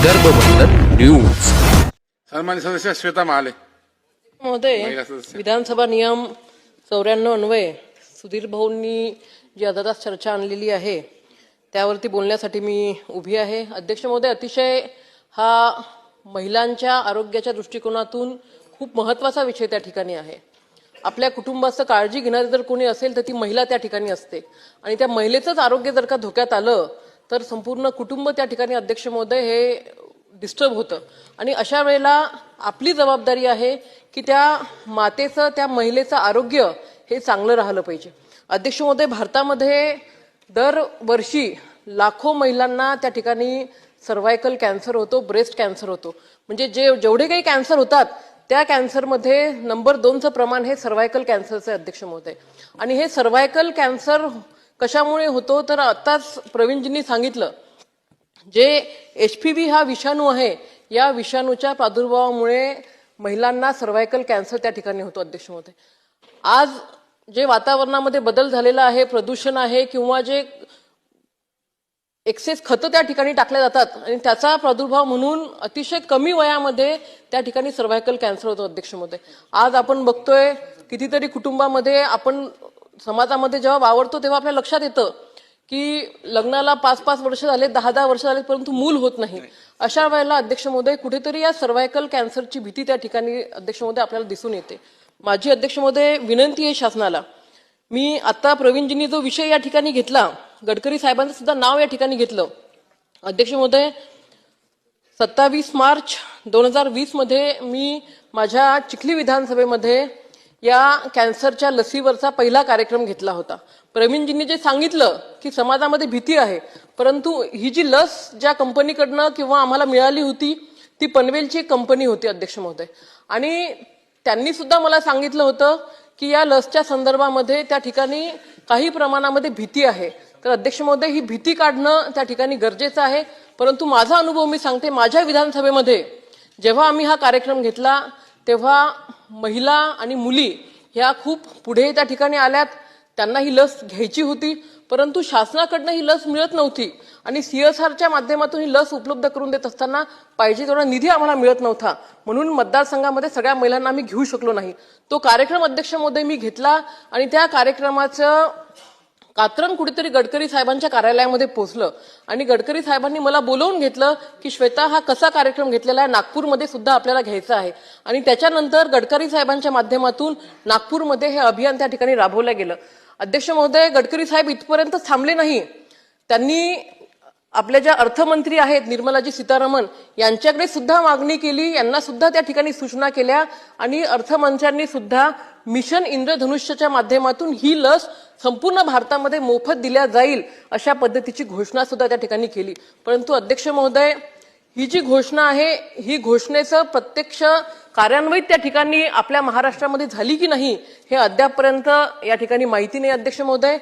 विदर्भ वंदन न्यूज. सन्मान्य सदस्य श्वेता महाले. महोदय. विधानसभा नियम चौऱ्याण्णव अन्वये सुधीर भाऊंनी जी आता चर्चा आणलेली आहे त्यावरती बोलण्यासाठी मी उभी आहे. अध्यक्ष महोदय अतिशय हा महिलांच्या आरोग्याच्या दृष्टिकोनातून खूप महत्त्वाचा विषय त्या ठिकाणी आहे. आपल्या कुटुंबाचं काळजी घेणारी जर कोणी असेल तर ती महिला त्या ठिकाणी असते. आणि त्या महिलेचंच आरोग्य जर का धोक्यात आलं तर संपूर्ण कुटुंब त्या ठिकाणी अध्यक्ष महोदय हे डिस्टर्ब होतं. आणि अशा वेळेला आपली जबाबदारी आहे की त्या मातेचं त्या महिलेचं आरोग्य हे चांगलं राहिलं पाहिजे. अध्यक्ष महोदय भारतामध्ये दरवर्षी लाखो महिलांना त्या ठिकाणी सर्वायकल कॅन्सर होतो ब्रेस्ट कॅन्सर होतो. म्हणजे जे जेवढे काही कॅन्सर होतात त्या कॅन्सरमध्ये नंबर दोनचं प्रमाण हे सर्वायकल कॅन्सरचे अध्यक्ष महोदय. आणि हे सर्वायकल कॅन्सर कशामुळे होतो? तर आत्ताच प्रवीणजींनी सांगितलं जे एच पी व्ही हा विषाणू आहे या विषाणूच्या प्रादुर्भावामुळे महिलांना सर्व्हायकल कॅन्सर त्या ठिकाणी होतो अध्यक्ष होते आज जे वातावरणामध्ये बदल झालेला आहे प्रदूषण आहे किंवा जे एक्सेस खतं त्या ठिकाणी टाकल्या जातात आणि त्याचा प्रादुर्भाव म्हणून अतिशय कमी वयामध्ये त्या ठिकाणी सर्व्हायकल कॅन्सर होतो अध्यक्ष आज आपण बघतोय कितीतरी कुटुंबामध्ये आपण समाजामध्ये जेव्हा वावरतो तेव्हा आपल्या लक्षात येतं की लग्नाला पाच पाच वर्ष झाले दहा दहा वर्ष झाले परंतु मूल होत नाही. अशा वेळेला अध्यक्ष महोदय कुठेतरी या सर्व्हायकल कॅन्सरची भीती त्या ठिकाणी अध्यक्ष महोदय आपल्याला दिसून येते. माझी अध्यक्ष महोदय विनंती आहे शासनाला. मी आता प्रवीणजींनी जो विषय या ठिकाणी घेतला गडकरी साहेबांचं सुद्धा नाव या ठिकाणी घेतलं. अध्यक्ष महोदय सत्तावीस मार्च दोन हजार वीसमध्ये मी माझ्या चिखली विधानसभेमध्ये या कॅन्सरच्या लसीवरचा पहिला कार्यक्रम घेतला होता. प्रवीणजींनी जे सांगितलं की समाजामध्ये भीती आहे परंतु ही जी लस ज्या कंपनीकडनं किंवा आम्हाला मिळाली होती ती पनवेलची एक कंपनी होती अध्यक्ष महोदय. आणि त्यांनी सुद्धा मला सांगितलं होतं की या लसच्या संदर्भामध्ये त्या ठिकाणी काही प्रमाणामध्ये भीती आहे. तर अध्यक्ष महोदय ही भीती काढणं त्या ठिकाणी गरजेचं आहे. परंतु माझा अनुभव मी सांगते माझ्या विधानसभेमध्ये जेव्हा आम्ही हा कार्यक्रम घेतला तेव्हा महिला आणि मुली ह्या खूप पुढे त्या ठिकाणी आल्यात. त्यांना ही लस घ्यायची होती परंतु शासनाकडनं ही लस मिळत नव्हती आणि सीएसआरच्या माध्यमातून ही लस उपलब्ध करून देत असताना पाहिजे तेवढा निधी आम्हाला मिळत नव्हता. म्हणून मतदारसंघामध्ये सगळ्या महिलांना आम्ही घेऊ शकलो नाही. तो कार्यक्रम अध्यक्ष महोदय मी घेतला आणि त्या कार्यक्रमाचं कात्रण कुठेतरी गडकरी साहेबांच्या कार्यालयामध्ये पोहोचलं. आणि गडकरी साहेबांनी मला बोलवून घेतलं की श्वेता हा कसा कार्यक्रम घेतलेला आहे? नागपूरमध्ये सुद्धा आपल्याला घ्यायचा आहे. आणि त्याच्यानंतर गडकरी साहेबांच्या माध्यमातून नागपूरमध्ये हे अभियान त्या ठिकाणी राबवलं गेलं. अध्यक्ष महोदय गडकरी साहेब इथपर्यंत थांबले नाही. त्यांनी आपल्या ज्या अर्थमंत्री आहेत निर्मलाजी सीतारामन यांच्याकडे सुद्धा मागणी केली यांना सुद्धा त्या ठिकाणी सूचना केल्या आणि अर्थमंत्र्यांनी सुद्धा मिशन इंद्रधनुष्यच्या माध्यमातून ही लस संपूर्ण भारतामध्ये मोफत दिल्या जाईल अशा पद्धतीची घोषणा सुद्धा त्या ठिकाणी केली. परंतु अध्यक्ष महोदय ही जी घोषणा आहे ही घोषणेचं प्रत्यक्ष कार्यान्वित त्या ठिकाणी आपल्या महाराष्ट्रामध्ये झाली की नाही हे अद्यापपर्यंत या ठिकाणी माहिती नाही अध्यक्ष महोदय.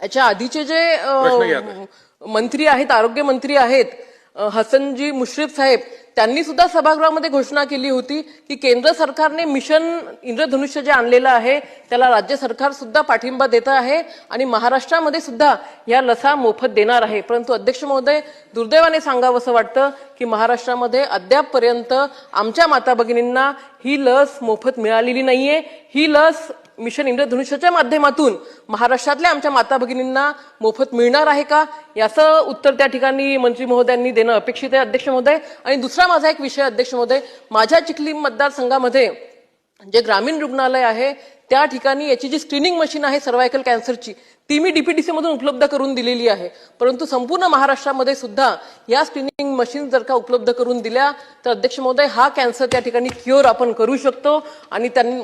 याच्या आधीचे जे मंत्री आहेत आरोग्यमंत्री आहेत हसनजी मुश्रीफ साहेब त्यांनी सुद्धा सभागृहामध्ये घोषणा केली होती की केंद्र सरकारने मिशन इंद्रधनुष्य जे आणलेलं आहे त्याला राज्य सरकार सुद्धा पाठिंबा देत आहे आणि महाराष्ट्रामध्ये सुद्धा या लसा मोफत देणार आहे. परंतु अध्यक्ष महोदय दुर्दैवाने सांगावं वाटतं की महाराष्ट्रामध्ये अद्यापपर्यंत आमच्या माता भगिनींना ही लस मोफत मिळालेली नाहीये. ही लस मिशन इंद्रधनुष्याच्या माध्यमातून महाराष्ट्रातल्या आमच्या माता भगिनींना मोफत मिळणार आहे का? याचं उत्तर त्या ठिकाणी मंत्री महोदयांनी देणं अपेक्षित आहे अध्यक्ष महोदय. आणि दुसरा माझा एक विषय अध्यक्ष महोदय. माझ्या चिखली मतदारसंघामध्ये जे ग्रामीण रुग्णालय आहे त्या ठिकाणी याची जी स्क्रीनिंग मशीन आहे सर्वायकल कॅन्सरची ती मी डीपीडीसी मधून उपलब्ध करून दिलेली आहे. परंतु संपूर्ण महाराष्ट्रामध्ये सुद्धा या स्क्रीनिंग मशीन जर का उपलब्ध करून दिल्या तर अध्यक्ष महोदय हा कॅन्सर त्या ठिकाणी क्युअर आपण करू शकतो. आणि त्यांनी